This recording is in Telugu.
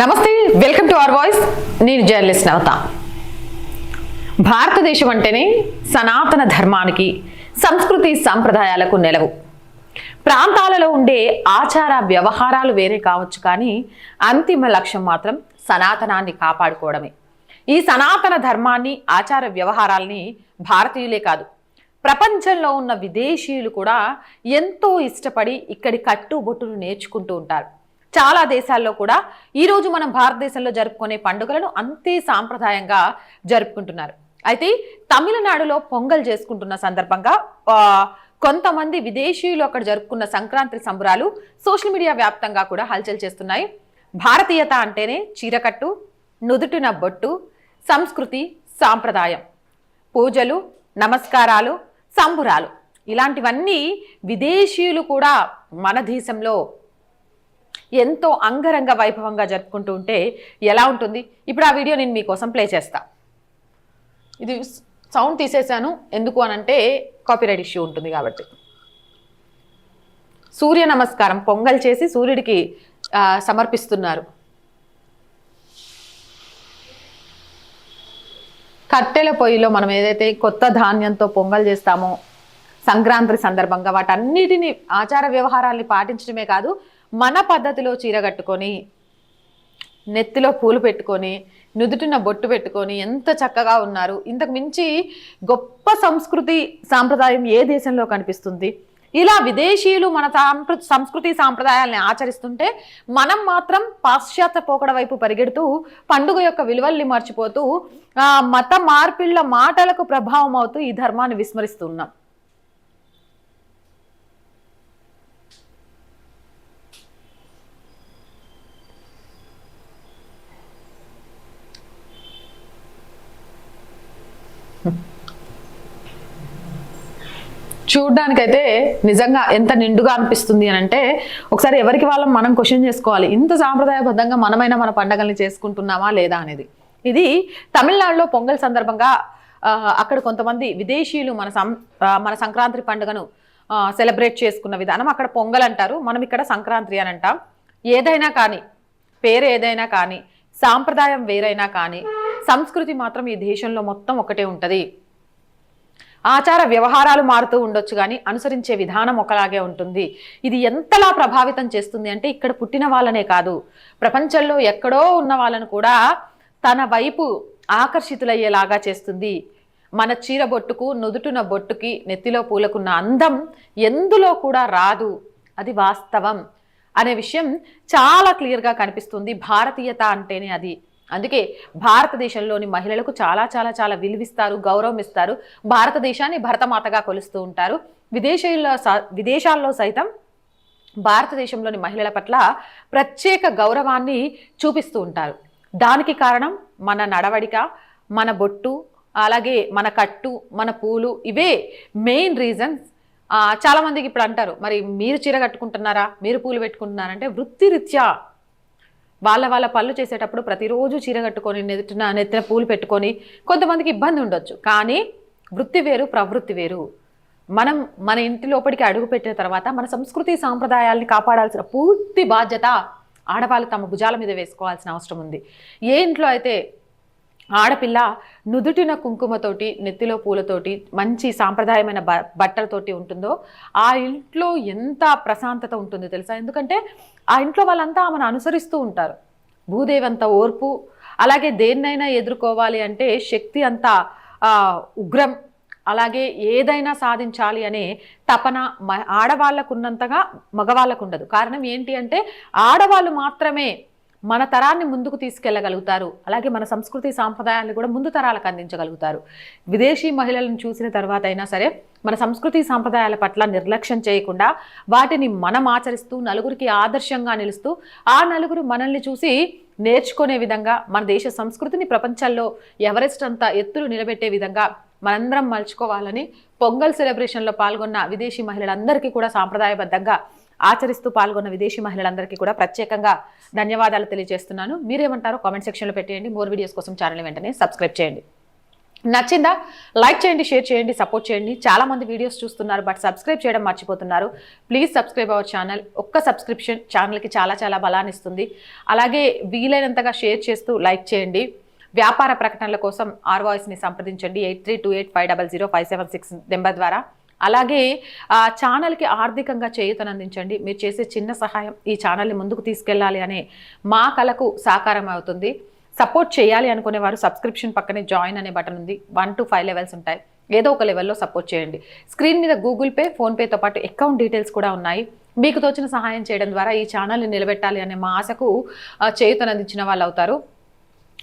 నమస్తే వెల్కమ్ టు అవర్ వాయిస్. నేను జర్నలిస్ట్ నవత. భారతదేశం అంటేనే సనాతన ధర్మానికి సంస్కృతి సాంప్రదాయాలకు నెలవు. ప్రాంతాలలో ఉండే ఆచార వ్యవహారాలు వేరే కావచ్చు కానీ అంతిమ లక్ష్యం మాత్రం సనాతనాన్ని కాపాడుకోవడమే. ఈ సనాతన ధర్మాన్ని ఆచార వ్యవహారాల్ని భారతీయులే కాదు ప్రపంచంలో ఉన్న విదేశీయులు కూడా ఎంతో ఇష్టపడి ఇక్కడి కట్టుబొట్టును నేర్చుకుంటూ ఉంటారు. చాలా దేశాల్లో కూడా ఈరోజు మనం భారతదేశంలో జరుపుకునే పండుగలను అంతే సాంప్రదాయంగా జరుపుకుంటున్నారు. అయితే తమిళనాడులో పొంగల్ చేసుకుంటున్న సందర్భంగా కొంతమంది విదేశీయులు అక్కడ జరుపుకున్న సంక్రాంతి సంబరాలు సోషల్ మీడియా వ్యాప్తంగా కూడా హల్చల్ చేస్తున్నాయి. భారతీయత అంటేనే చీరకట్టు నుదుటిన బొట్టు సంస్కృతి సాంప్రదాయం పూజలు నమస్కారాలు సంబురాలు. ఇలాంటివన్నీ విదేశీయులు కూడా మన దేశంలో ఎంతో అంగరంగ వైభవంగా జరుపుకుంటూ ఉంటే ఎలా ఉంటుంది? ఇప్పుడు ఆ వీడియో నేను మీకోసం ప్లే చేస్తా. ఇది సౌండ్ తీసేశాను. ఎందుకు అనంటే కాపీరైట్ ఇష్యూ ఉంటుంది కాబట్టి. సూర్య నమస్కారం పొంగల్ చేసి సూర్యుడికి సమర్పిస్తున్నారు. కట్టెల పొయ్యిలో మనం ఏదైతే కొత్త ధాన్యంతో పొంగల్ చేస్తామో సంక్రాంతి సందర్భంగా వాటన్నిటిని ఆచార వ్యవహారాల్ని పాటించడమే కాదు మన పద్ధతిలో చీర కట్టుకొని నెత్తిలో పూలు పెట్టుకొని నుదుటిన బొట్టు పెట్టుకొని ఎంత చక్కగా ఉన్నారు. ఇంతకు మించి గొప్ప సంస్కృతి సాంప్రదాయం ఏ దేశంలో కనిపిస్తుంది? ఇలా విదేశీయులు మన సాంప్ర సంస్కృతి సాంప్రదాయాలని ఆచరిస్తుంటే మనం మాత్రం పాశ్చాత్య పోకడ వైపు పరిగెడుతూ పండుగ యొక్క విలువల్ని మర్చిపోతూ మత మార్పిళ్ళ మాటలకు ప్రభావం అవుతూ ఈ ధర్మాన్ని విస్మరిస్తున్నాం చూడ్డానికైతే నిజంగా ఎంత నిండుగా అనిపిస్తుంది అని అంటే ఒకసారి ఎవరికి వాళ్ళం మనం క్వశ్చన్ చేసుకోవాలి. ఇంత సాంప్రదాయబద్ధంగా మనమైనా మన పండగల్ని చేసుకుంటున్నామా లేదా అనేది. ఇది తమిళనాడులో పొంగల్ సందర్భంగా అక్కడ కొంతమంది విదేశీయులు మన సం మన సంక్రాంతి పండుగను సెలబ్రేట్ చేసుకున్న విధానం అక్కడ పొంగల్ అంటారు. మనం ఇక్కడ సంక్రాంతి అని అంటాం. ఏదైనా కానీ పేరు ఏదైనా కానీ సాంప్రదాయం వేరైనా కానీ సంస్కృతి మాత్రం ఈ దేశంలో మొత్తం ఒకటే ఉంటుంది. ఆచార వ్యవహారాలు మారుతూ ఉండొచ్చు కానీ అనుసరించే విధానం ఒకలాగే ఉంటుంది. ఇది ఎంతలా ప్రభావితం చేస్తుంది అంటే ఇక్కడ పుట్టిన వాళ్ళనే కాదు. ప్రపంచంలో ఎక్కడో ఉన్న వాళ్ళను కూడా తన వైపు ఆకర్షితులయ్యేలాగా చేస్తుంది. మన చీర బొట్టుకు నుదుటున బొట్టుకి నెత్తిలో పూలకున్న అందం ఎందులో కూడా రాదు. అది వాస్తవం. అనే విషయం చాలా క్లియర్గా కనిపిస్తుంది. భారతీయత అంటేనే అది. అందుకే భారతదేశంలోని మహిళలకు చాలా చాలా చాలా విలువిస్తారు గౌరవం ఇస్తారు భారతదేశాన్ని భరతమాతగా కొలుస్తూ ఉంటారు. విదేశీయుల్లో స- విదేశాల్లో సైతం భారతదేశంలోని మహిళల పట్ల ప్రత్యేక గౌరవాన్ని చూపిస్తూ ఉంటారు. దానికి కారణం మన నడవడిక మన బొట్టు అలాగే మన కట్టు మన పూలు ఇవే మెయిన్ రీజన్స్. చాలామందికి ఇప్పుడు అంటారు మరి మీరు చీర కట్టుకుంటున్నారా? మీరు పూలు పెట్టుకుంటున్నారంటే వృత్తిరీత్యా వాళ్ళ వాళ్ళ పనులు చేసేటప్పుడు ప్రతిరోజు చీర కట్టుకొని నెత్తిన నెత్తిన పూలు పెట్టుకొని కొంతమందికి ఇబ్బంది ఉండొచ్చు. కానీ వృత్తి వేరు ప్రవృత్తి వేరు. మనం మన ఇంటి లోపలికి అడుగు పెట్టిన తర్వాత మన సంస్కృతి సాంప్రదాయాల్ని కాపాడాల్సిన పూర్తి బాధ్యత ఆడవాళ్ళు తమ భుజాల మీద వేసుకోవాల్సిన అవసరం ఉంది. ఏ ఇంట్లో అయితే ఆడపిల్ల నుదుటిన కుంకుమతోటి నెత్తిలో పూలతోటి మంచి సాంప్రదాయమైన బ బట్టలతోటి ఉంటుందో ఆ ఇంట్లో ఎంత ప్రశాంతత ఉంటుందో తెలుసా? ఎందుకంటే ఆ ఇంట్లో వాళ్ళంతా ఆమెను అనుసరిస్తూ ఉంటారు. భూదేవి అంత ఓర్పు అలాగే దేన్నైనా ఎదుర్కోవాలి అంటే శక్తి అంత ఉగ్రం. అలాగే ఏదైనా సాధించాలి అనే తపన మ- ఆడవాళ్ళకు ఉన్నంతగా మగవాళ్ళకు ఉండదు కారణం ఏంటి అంటే ఆడవాళ్ళు మాత్రమే మన తరాన్ని ముందుకు తీసుకెళ్ళగలుగుతారు. అలాగే మన సంస్కృతి సాంప్రదాయాన్ని కూడా ముందు తరాలకు అందించగలుగుతారు. విదేశీ మహిళలను చూసిన తర్వాత అయినా సరే మన సంస్కృతి సాంప్రదాయాల పట్ల నిర్లక్ష్యం చేయకుండా వాటిని మనం ఆచరిస్తూ నలుగురికి ఆదర్శంగా నిలుస్తూ ఆ నలుగురు మనల్ని చూసి నేర్చుకునే విధంగా మన దేశ సంస్కృతిని ప్రపంచంలో ఎవరెస్ట్ అంత ఎత్తులు నిలబెట్టే విధంగా మనందరం మలుచుకోవాలని పొంగల్ సెలబ్రేషన్లో పాల్గొన్న విదేశీ మహిళలందరికీ కూడా సాంప్రదాయబద్ధంగా ఆచరిస్తూ పాల్గొన్న విదేశీ మహిళలందరికీ కూడా ప్రత్యేకంగా ధన్యవాదాలు తెలియజేస్తున్నాను. మీరేమంటారో కామెంట్ సెక్షన్లో పెట్టేయండి. మోర్ వీడియోస్ కోసం ఛానల్ వెంటనే సబ్స్క్రైబ్ చేయండి. నచ్చిందా? లైక్ చేయండి షేర్ చేయండి సపోర్ట్ చేయండి. చాలా మంది వీడియోస్ చూస్తున్నారు బట్ సబ్స్క్రైబ్ చేయడం మర్చిపోతున్నారు. Please subscribe our channel. ఒక్క సబ్స్క్రిప్షన్ ఛానల్కి చాలా చాలా బలాన్ని ఇస్తుంది. అలాగే వీలైనంతగా షేర్ చేస్తూ లైక్ చేయండి. వ్యాపార ప్రకటనల కోసం ఆర్ వాయిస్ని సంప్రదించండి. Eight three two eight five double zero five seven six number ద్వారా. అలాగే ఆ ఛానల్కి ఆర్థికంగా చేయూతనందించండి మీరు చేసే చిన్న సహాయం ఈ ఛానల్ని ముందుకు తీసుకెళ్ళాలి అనే మా కళకు సాకారం అవుతుంది. సపోర్ట్ చేయాలి అనుకునే వారు సబ్స్క్రిప్షన్ పక్కనే జాయిన్ అనే బటన్ ఉంది. వన్ టు ఫైవ్ లెవెల్స్ ఉంటాయి. ఏదో ఒక లెవెల్లో సపోర్ట్ చేయండి. స్క్రీన్ మీద గూగుల్ పే ఫోన్పేతో పాటు అకౌంట్ డీటెయిల్స్ కూడా ఉన్నాయి. మీకు తోచిన సహాయం చేయడం ద్వారా ఈ ఛానల్ని నిలబెట్టాలి అనే మా ఆశకు చేయూతనందించిన వాళ్ళు అవుతారు